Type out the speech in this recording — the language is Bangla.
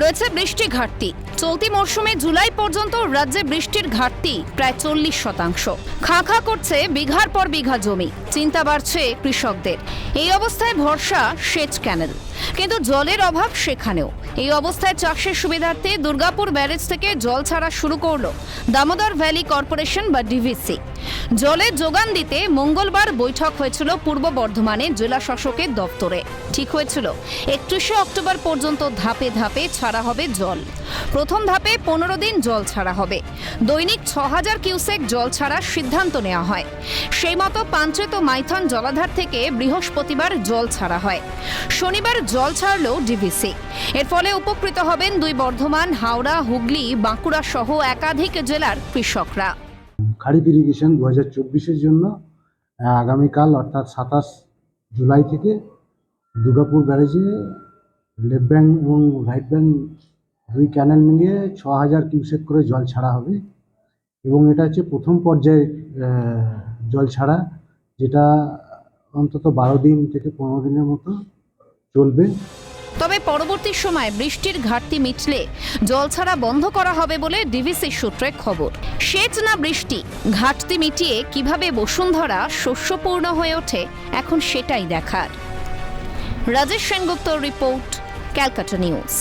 রয়েছে বৃষ্টি ঘাটতি। চলতি মরশুমে জুলাই পর্যন্ত রাজ্যে বৃষ্টির ঘাটতি প্রায় চল্লিশ শতাংশ। খা খা করছে বিঘার পর বিঘা জমি। চিন্তা বাড়ছে কৃষকদের। এই অবস্থায় ভরসা সেচ ক্যানেল। কিন্তু জলের অভাব সেখানেও। এই অবস্থায় চাষের সুবিধার্থে দুর্গাপুর ব্যারেজ থেকে জল ছাড়া শুরু করল দামোদর ভ্যালি কর্পোরেশন বা ডিভিসি। জলের যোগান দিতে মঙ্গলবার বৈঠক হয়েছিল পূর্ব বর্ধমানে জেলা শাসকের দপ্তরে। ঠিক হয়েছিল, একত্রিশে অক্টোবর পর্যন্ত ধাপে ধাপে ছাড়া হবে জল। প্রথম ধাপে পনেরো দিন জল ছাড়া হবে। দৈনিক ছ হাজার কিউসেক জল ছাড়ার সিদ্ধান্ত নেওয়া হয়। সেই মতো পাঞ্চেত মাইথন জলাধার থেকে বৃহস্পতিবার জল ছাড়া হয়। শনিবার জল ছাড়ল ডিভিসি। এর ফলে উপকৃত হবেন দুই বর্ধমান, হাওড়া, হুগলি, বাঁকুড়া সহ একাধিক জেলার কৃষকরা। খারিফ ইরিগেশন দু হাজার চব্বিশের জন্য আগামীকাল অর্থাৎ সাতাশ জুলাই থেকে দুর্গাপুর ব্যারেজে লেফট ব্যাঙ্ক এবং রাইট ব্যাঙ্ক দুই ক্যানেল মিলিয়ে ছ হাজার কিউসেক করে জল ছাড়া হবে এবং এটা হচ্ছে প্রথম পর্যায়ে জল ছাড়া যেটা অন্তত বারো দিন থেকে পনেরো দিনের মতো চলবে। তবে পরবর্তী সময় বৃষ্টির ঘাটতি মিটলে জল ছাড়া বন্ধ করা হবে বলে ডিভিসি সূত্রে খবর। সেচ না বৃষ্টি, ঘাটতি মিটিয়ে কীভাবে বসুন্ধরা শস্যপূর্ণ হয়ে ওঠে, এখন সেটাই দেখার। Rajesh Sengupta report, Calcutta news.